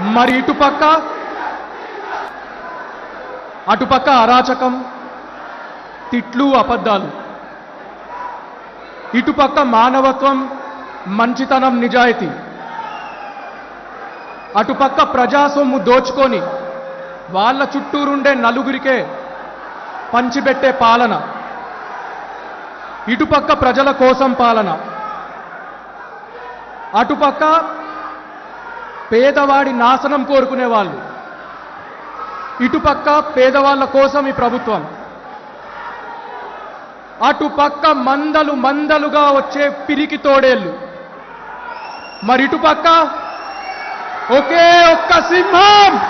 మరి ఇటుపక్క? అటుపక్క అరాచకం తిట్లు అబద్ధాలు. ఇటుపక్క మానవత్వం మంచితనం నిజాయితీ. అటుపక్క ప్రజాసొమ్ము దోచుకొని వాళ్ళ చుట్టూరుండే నలుగురికే పంచిపెట్టే పాలన. ఇటుపక్క ప్రజల కోసం పాలన. అటుపక్క పేదవాడి నాశనం కోరుకునేవాళ్ళు. ఇటుపక్క పేదవాళ్ళ కోసం ఈ ప్రభుత్వం. అటుపక్క మందలు మందలుగా వచ్చే పిరికి తోడేళ్ళు. మరి ఇటుపక్క ఒకే ఒక్క సింహం.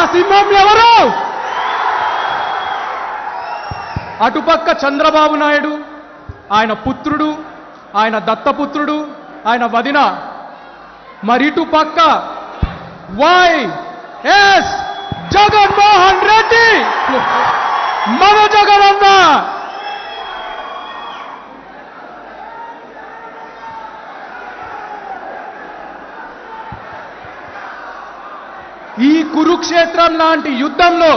ఆ సింహం ఎవరు? అటుపక్క చంద్రబాబు నాయుడు ఆయన పుత్రుడు ఆయన దత్తపుత్రుడు ఆయన వదిన మరి ఇటు పక్క. Y S Jaganmohan Reddy. మన జగనన్న. ఈ కురుక్షేత్రం లాంటి యుద్ధంలో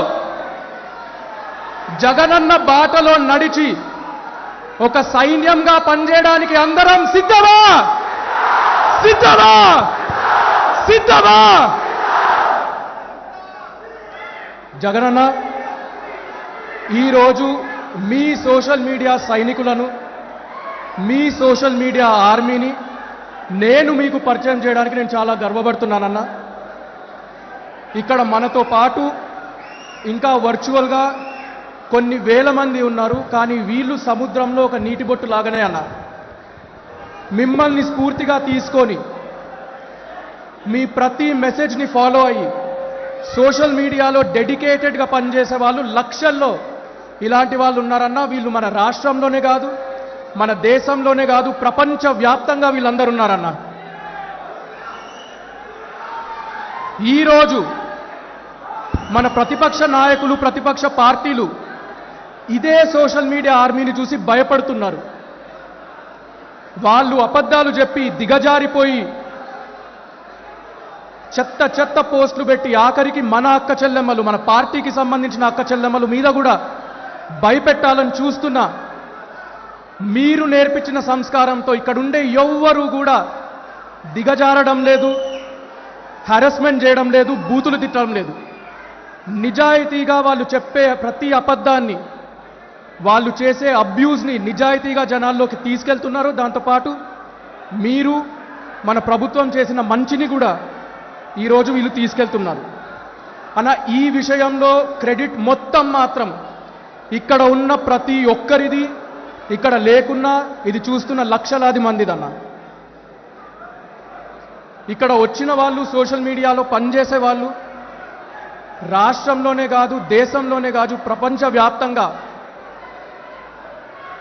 జగనన్న బాటలో నడిచి ఒక సైన్యంగా పనిచేయడానికి అందరం సిద్ధమా? సిద్ధమా? సిద్ధమా? జగనన్న ఈరోజు మీ సోషల్ మీడియా సైనికులను మీ సోషల్ మీడియా ఆర్మీని నేను మీకు పరిచయం చేయడానికి నేను చాలా గర్వపడుతున్నానన్న. ఇక్కడ మనతో పాటు ఇంకా వర్చువల్గా కొన్ని వేల మంది ఉన్నారు కానీ వీళ్ళు సముద్రంలో ఒక నీటి బొట్టు లాగానే అన్నారు. మిమ్మల్ని స్ఫూర్తిగా తీసుకొని మీ ప్రతి మెసేజ్ని ఫాలో అయ్యి సోషల్ మీడియాలో డెడికేటెడ్గా పనిచేసే వాళ్ళు లక్షల్లో ఇలాంటి వాళ్ళు ఉన్నారన్నా వీళ్ళు మన రాష్ట్రంలోనే కాదు మన దేశంలోనే కాదు ప్రపంచ వ్యాప్తంగా వీళ్ళందరూ ఉన్నారన్నా. ఈరోజు మన ప్రతిపక్ష నాయకులు ప్రతిపక్ష పార్టీలు ఇదే సోషల్ మీడియా ఆర్మీని చూసి భయపడుతున్నారు. వాళ్ళు అబద్ధాలు చెప్పి దిగజారిపోయి చెత్త చెత్త పోస్టులు పెట్టి ఆఖరికి మన అక్క చెల్లెమ్మలు మన పార్టీకి సంబంధించిన అక్క చెల్లెమ్మలు మీద కూడా భయపెట్టాలని చూస్తున్నా మీరు నేర్పించిన సంస్కారంతో ఇక్కడుండే ఎవ్వరూ కూడా దిగజారడం లేదు హెరస్మెంట్ చేయడం లేదు బూతులు తిట్టడం లేదు. నిజాయితీగా వాళ్ళు చెప్పే ప్రతి అబద్ధాన్ని వాళ్ళు చేసే అబ్యూజ్ని నిజాయితీగా జనాల్లోకి తీసుకెళ్తున్నారు. దాంతోపాటు మీరు మన ప్రభుత్వం చేసిన మంచిని కూడా ఈరోజు వీళ్ళు తీసుకెళ్తున్నారు. అన్న ఈ విషయంలో క్రెడిట్ మొత్తం మాత్రం ఇక్కడ ఉన్న ప్రతి ఒక్కరిది ఇక్కడ లేకున్నా ఇది చూస్తున్న లక్షలాది మందిదన్న. ఇక్కడ వచ్చిన వాళ్ళు సోషల్ మీడియాలో పనిచేసే వాళ్ళు రాష్ట్రంలోనే కాదు దేశంలోనే కాదు ప్రపంచవ్యాప్తంగా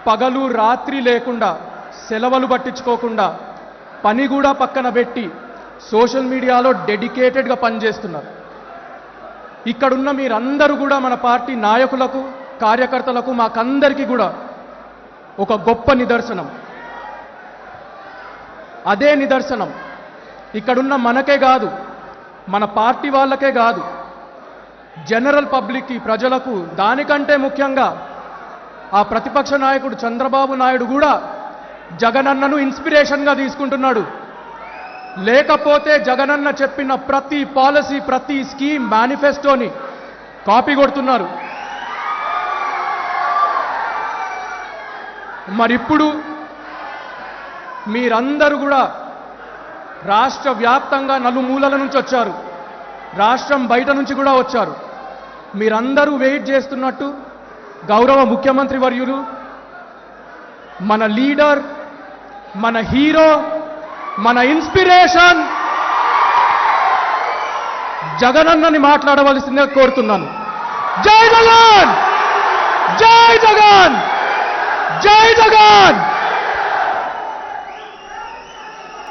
పగలు రాత్రి లేకుండా సెలవులు పట్టించుకోకుండా పని కూడా పక్కన పెట్టి సోషల్ మీడియాలో డెడికేటెడ్గా పనిచేస్తున్నారు. ఇక్కడున్న మీరందరూ కూడా మన పార్టీ నాయకులకు కార్యకర్తలకు మాకందరికీ కూడా ఒక గొప్ప నిదర్శనం. అదే నిదర్శనం. ఇక్కడున్న మనకే కాదు మన పార్టీ వాళ్ళకే కాదు జనరల్ పబ్లిక్కి ప్రజలకు దానికంటే ముఖ్యంగా ఆ ప్రతిపక్ష నాయకుడు చంద్రబాబు నాయుడు కూడా జగనన్నను ఇన్స్పిరేషన్గా తీసుకుంటున్నాడు. లేకపోతే జగనన్న చెప్పిన ప్రతి పాలసీ ప్రతి స్కీమ్ మేనిఫెస్టోని కాపీ కొడుతున్నారు. మరిప్పుడు మీరందరూ కూడా రాష్ట్ర వ్యాప్తంగా నలుమూలల నుంచి వచ్చారు. రాష్ట్రం బయట నుంచి కూడా వచ్చారు. మీరందరూ వెయిట్ చేస్తున్నట్టు గౌరవ ముఖ్యమంత్రి వర్యులు మన లీడర్ మన హీరో మన ఇన్స్పిరేషన్ జగనన్నని మాట్లాడవలసిందిగా కోరుతున్నాను. జై జగన్! జై జగన్! జై జగన్!